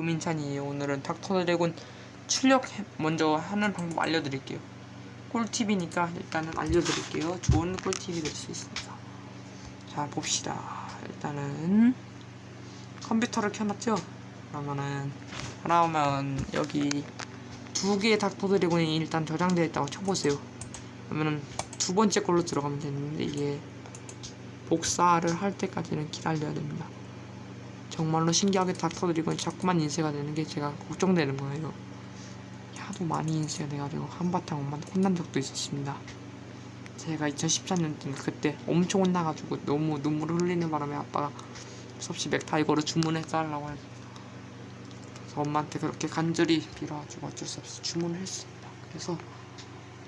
조민찬이에요. 오늘은 닥터 드래곤 출력 해- 먼저 하는 방법 알려드릴게요. 꿀팁이니까 일단은 알려드릴게요. 좋은 꿀팁이 될 수 있습니다. 자 봅시다. 일단은 컴퓨터를 켜놨죠? 그러면은 그러면 여기 두 개의 닥터 드래곤이 일단 저장되어 있다고 쳐보세요. 그러면은 두 번째 걸로 들어가면 되는데 이게 복사를 할 때까지는 기다려야 됩니다. 정말로 신기하게 닥터 드래곤이 자꾸만 인쇄가 되는 게 제가 걱정되는 거예요. 하도 많이 인쇄가 돼가지고 한바탕 엄마한테 혼난 적도 있었습니다. 제가 2014년 때 그때 엄청 혼나가지고 너무 눈물을 흘리는 바람에 아빠가 수없이 맥타이거를 주문해 달라고 해서 그래서 엄마한테 그렇게 간절히 빌어가지고 어쩔 수 없이 주문을 했습니다. 그래서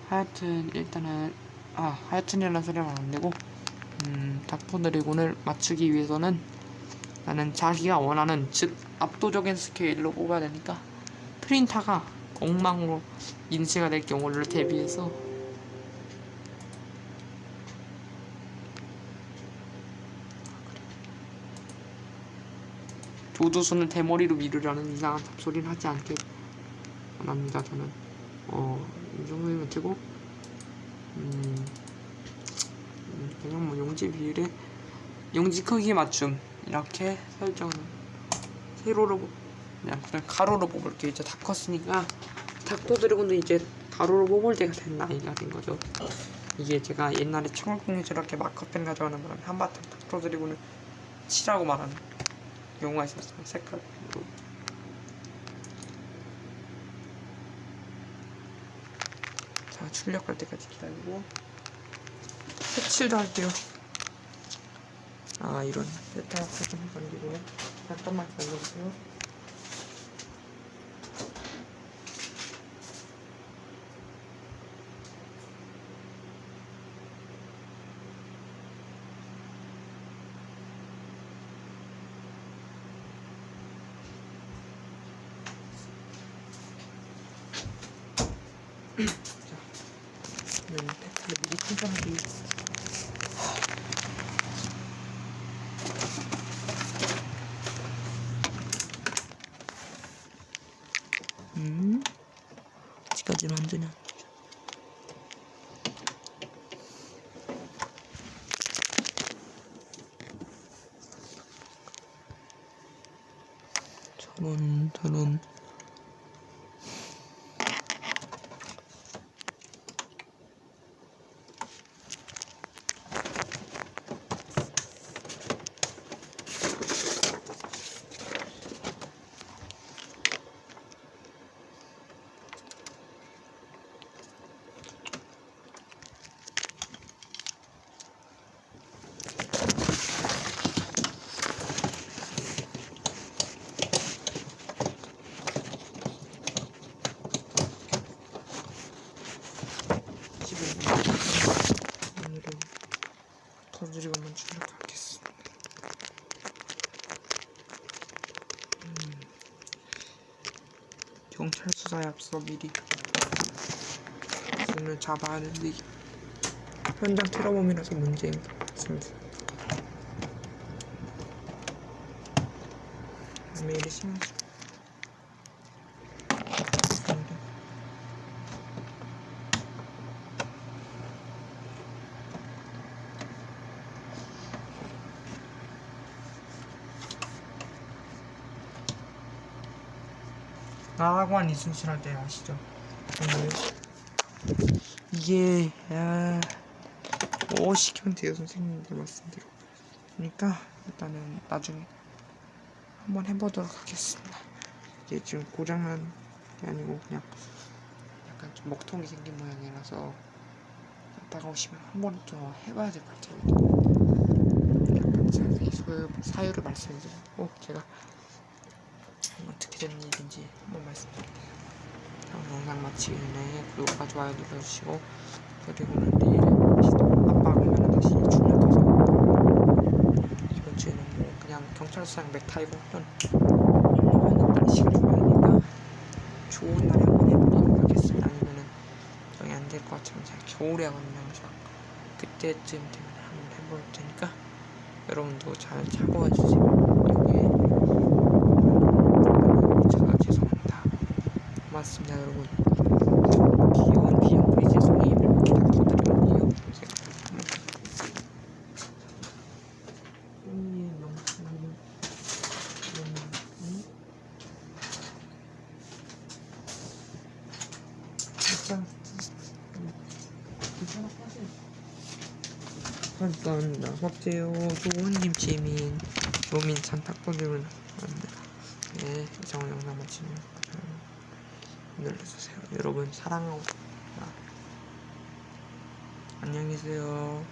하여튼 일단은 아 하여튼이라는 소리 하면 안 되고 음 닥터 드래곤을 맞추기 위해서는 나는 자기가 원하는 즉 압도적인 스케일로 뽑아야 되니까 프린터가 엉망으로 인쇄가 될 경우를 대비해서 조두순을 대머리로 미루려는 이상한 잡소리를 하지 않게 원합니다. 저는 어, 이 정도면 되고 음, 음, 그냥 뭐 용지 비율에 용지 크기 맞춤 이렇게 설정을 세로로 뽑- 그냥 그냥 가로로 뽑을게요. 이제 다 컸으니까 닥터 드래곤도 이제 가로로 뽑을 때가 된 나이가 된 거죠. 이게 제가 옛날에 청국동에 저렇게 마커펜 가져가는 바람에 한바탕 닥터 드래곤을 칠하고 말하는 경우가 있었어요. 색깔로. 자 출력할 때까지 기다리고 색칠도 할게요. 아 이런 세탁 좀 건드리고 잠깐만 기다려주세요. 네, 팩트를 미리 충전하기 음안 되죠. 저런 저런 집에 오늘은 터지리고만 출력하겠습니다. 음, 경찰 수사에 앞서 미리 손을 잡아야 하는데 현장 테러범이라서 문제인 것 같습니다. 메일이 심하죠. 나학원 이순실 할때 아시죠? 오늘 이게 야, 뭐 시키면 돼요 선생님들 말씀대로. 그러니까 일단은 나중에 한번 해보도록 하겠습니다. 이게 지금 고장난 게 아니고 그냥 약간 좀 먹통이 생긴 모양이라서 갔다가 오시면 한번 더 해봐야 될 것 같아요. 약간 자세히 그 사유를 말씀해주고 제가 어떻게 된 일인지 한번 말씀드릴게요. 다음 영상 마치기 전에 구독과 좋아요 눌러주시고 그리고는 내일 아빠 오면 다시 출력해서 이번 주에는 뭐 그냥 경찰서장 맥타이거 혹은 하려면 날씨가 좋아하니까 좋은 날에 한번 해보도록 하겠습니다. 아니면은 저희 안될 것 같으면 제가 겨울에 하거든요. 항상 그때쯤 되면 한번 해볼 테니까 여러분도 잘 참고해 주세요. 감사합니다. 박재호, 좋은 김치민, 조민 찬탁도님은 네, 이상 영상 마치면 음, 눌러주세요. 여러분 사랑하고 안녕히 계세요.